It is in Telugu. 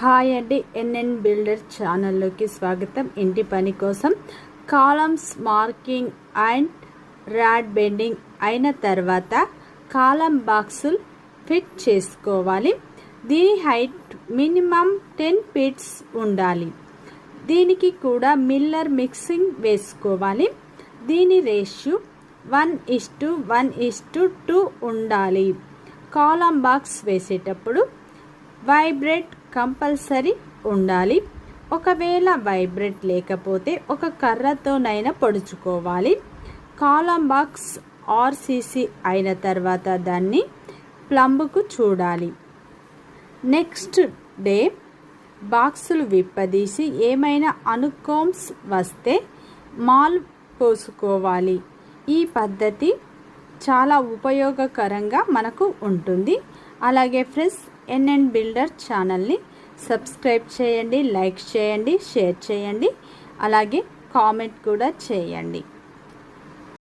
హాయ్ అండి ఎన్ఎన్ బిల్డర్ ఛానల్లోకి స్వాగతం. ఇంటి పని కోసం columns marking and rod bending అయిన తర్వాత కాలం బాక్సులు ఫిట్ చేసుకోవాలి. దీని హైట్ మినిమం టెన్ ఫీట్స్ ఉండాలి. దీనికి కూడా మిల్లర్ మిక్సింగ్ వేసుకోవాలి. దీని ratio one is to one is to two ఉండాలి. కాలం బాక్స్ వేసేటప్పుడు వైబ్రేట్ కంపల్సరీ ఉండాలి. ఒకవేళ వైబ్రేట్ లేకపోతే ఒక కర్రతోనైనా పొడుచుకోవాలి. కాలం బాక్స్ ఆర్సీసీ అయిన తర్వాత దాన్ని ప్లంబుకు చూడాలి. నెక్స్ట్ డే బాక్సులు విప్పదీసి ఏమైనా అనుకోమ్స్ వస్తే మాల్ పోసుకోవాలి. ఈ పద్ధతి చాలా ఉపయోగకరంగా మనకు ఉంటుంది. అలాగే ఎన్ఎన్ బిల్డర్ ఛానల్ని సబ్స్క్రైబ్ చేయండి లైక్ చేయండి షేర్ చేయండి అలాగే కామెంట్ కూడా చేయండి.